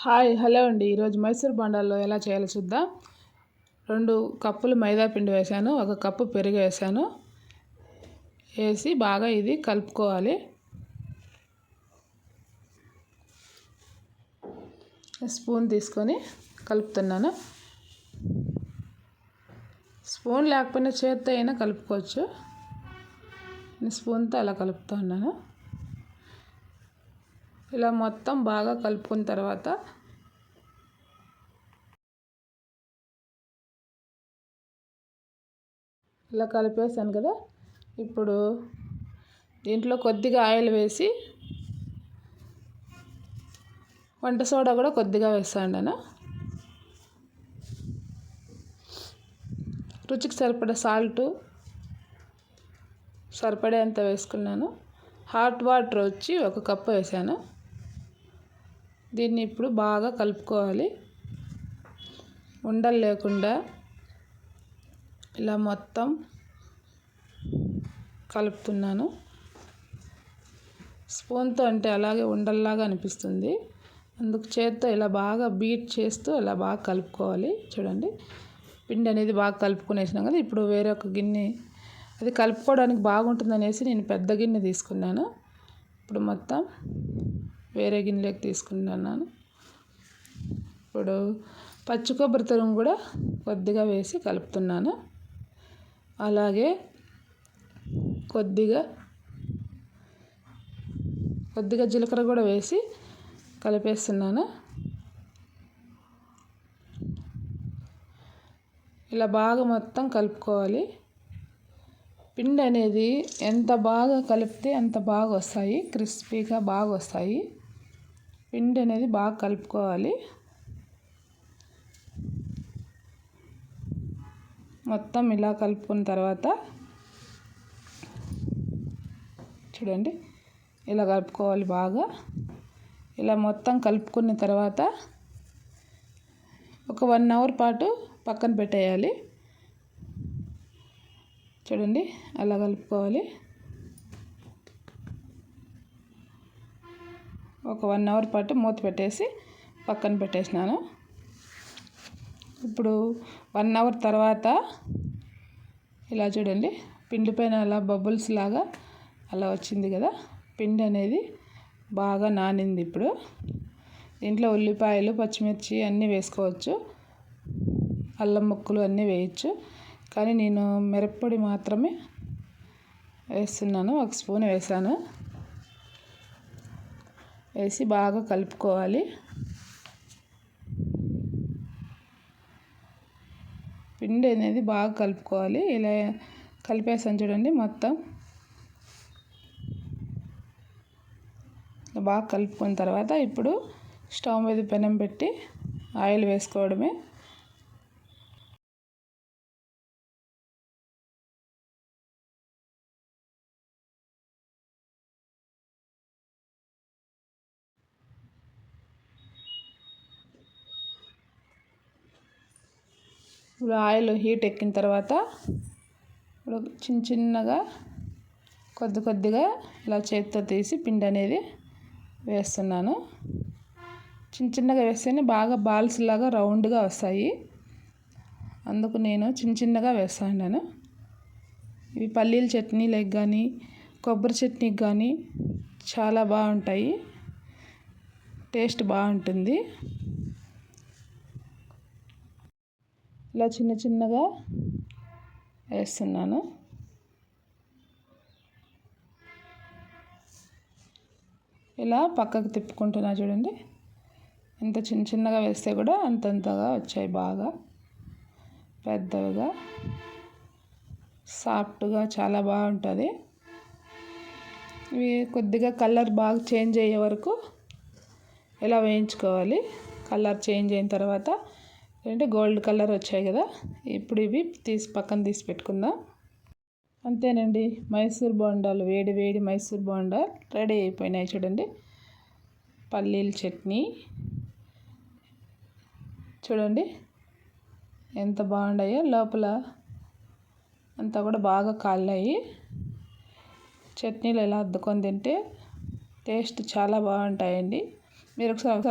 Hi hello అండి. ఈరోజు మైసూర్ బొండాల్లో ఎలా చేయాలో చూద్దాం. రెండు కప్పులు మైదా పిండి వేసాను ఒక కప్పు పెరుగు వేసాను వేసి బాగా ఇది కలుపుకోవాలి. స్పూన్ తీసుకొని కలుపుతున్నాను. స్పూన్ లేకపోయినా చేత్తో అయినా కలుపుకోవచ్చు. స్పూన్తో అలా కలుపుతూ ఉన్నాను. ఇలా మొత్తం బాగా కలుపుకున్న తర్వాత ఇలా కలిపేసాను కదా. ఇప్పుడు దీంట్లో కొద్దిగా ఆయిల్ వేసి వంట సోడా కూడా కొద్దిగా వేస్తాను నేను. రుచికి సరిపడే సాల్టు సరిపడేంత వేసుకున్నాను. హాట్ వాటర్ వచ్చి ఒక కప్పు వేసాను. దీన్ని ఇప్పుడు బాగా కలుపుకోవాలి. ఉండలు లేకుండా ఇలా మొత్తం కలుపుతున్నాను. స్పూన్తో అంటే అలాగే ఉండల్లాగా అనిపిస్తుంది. అందుకు చేత్తో ఇలా బాగా బీట్ చేస్తూ ఇలా బాగా కలుపుకోవాలి. చూడండి పిండి అనేది బాగా కలుపుకునేసినాం కదా ఇప్పుడు వేరే ఒక గిన్నె. అది కలుపుకోవడానికి బాగుంటుంది అనేసి నేను పెద్ద గిన్నె తీసుకున్నాను. ఇప్పుడు మొత్తం వేరే గిన్నెలోకి తీసుకుంటున్నాను ఇప్పుడు పచ్చి కొబ్బరి తురుము కూడా కొద్దిగా వేసి కలుపుతున్నాను. అలాగే కొద్దిగా కొద్దిగా జీలకర్ర కూడా వేసి కలిపేస్తున్నాను. ఇలా బాగా మొత్తం కలుపుకోవాలి. పిండి అనేది ఎంత బాగా కలిపితే అంత బాగా వస్తాయి. క్రిస్పీగా బాగా వస్తాయి. పిండి అనేది బాగా కలుపుకోవాలి. మొత్తం ఇలా కలుపుకున్న తర్వాత చూడండి ఇలా కలుపుకోవాలి బాగా. ఇలా మొత్తం కలుపుకున్న తర్వాత ఒక వన్ అవర్ పాటు పక్కన పెట్టేయాలి. చూడండి అలా కలుపుకోవాలి. ఒక వన్ అవర్ పాటు మూత పెట్టేసి పక్కన పెట్టేసినాను. ఇప్పుడు వన్ అవర్ తర్వాత ఇలా చూడండి పిండి పైన అలా బబుల్స్ లాగా అలా వచ్చింది కదా పిండి అనేది బాగా నానింది ఇప్పుడు. దీంట్లో ఉల్లిపాయలు పచ్చిమిర్చి అన్నీ వేసుకోవచ్చు అల్లం ముక్కలు అన్నీ వేయచ్చు. కానీ నేను మిరప్పొడి మాత్రమే వేస్తున్నాను ఒక స్పూన్ వేసాను వేసి బాగా కలుపుకోవాలి. పిండి అనేది బాగా కలుపుకోవాలి. ఇలా కలిపేసాను చూడండి మొత్తం. బాగా కలుపుకున్న తర్వాత ఇప్పుడు స్టవ్ మీద పెనం పెట్టి ఆయిల్ వేసుకోవడమే. ఇప్పుడు ఆయిల్ హీట్ ఎక్కిన తర్వాత ఇప్పుడు చిన్న చిన్నగా కొద్ది కొద్దిగా ఇలా చేతితో తీసి పిండి అనేది వేస్తున్నాను. చిన్న చిన్నగా వేస్తేనే బాగా బాల్స్ లాగా రౌండ్గా వస్తాయి. అందుకు నేను చిన్న చిన్నగా వేస్తాను నేను ఇవి పల్లీల చట్నీలకు కానీ కొబ్బరి చట్నీకి కానీ చాలా బాగుంటాయి. టేస్ట్ బాగుంటుంది. ఇలా చిన్న చిన్నగా వేస్తున్నాను. ఇలా పక్కకు తిప్పుకుంటున్నా చూడండి. ఇంత చిన్న చిన్నగా వేస్తే కూడా అంతంతగా వచ్చాయి బాగా. పెద్దవిగా. సాఫ్ట్గా చాలా బాగుంటుంది. ఇవి కొద్దిగా కలర్ బాగా చేంజ్ అయ్యే వరకు ఇలా వేయించుకోవాలి. కలర్ చేంజ్ అయిన తర్వాత అంటే గోల్డ్ కలర్ వచ్చాయి కదా. ఇప్పుడు ఇవి తీసి పక్కన తీసి పెట్టుకుందాం. అంతేనండి. మైసూర్ బోండాలు వేడి వేడి మైసూర్ బోండా రెడీ అయిపోయినాయి చూడండి. పల్లీల చట్నీ. చూడండి. ఎంత బాగున్నాయో లోపల అంతా కూడా బాగా కాలినాయి. చట్నీలు ఎలా అద్దుకొని తింటే టేస్ట్ చాలా బాగుంటాయండి. మీరు ఒకసారి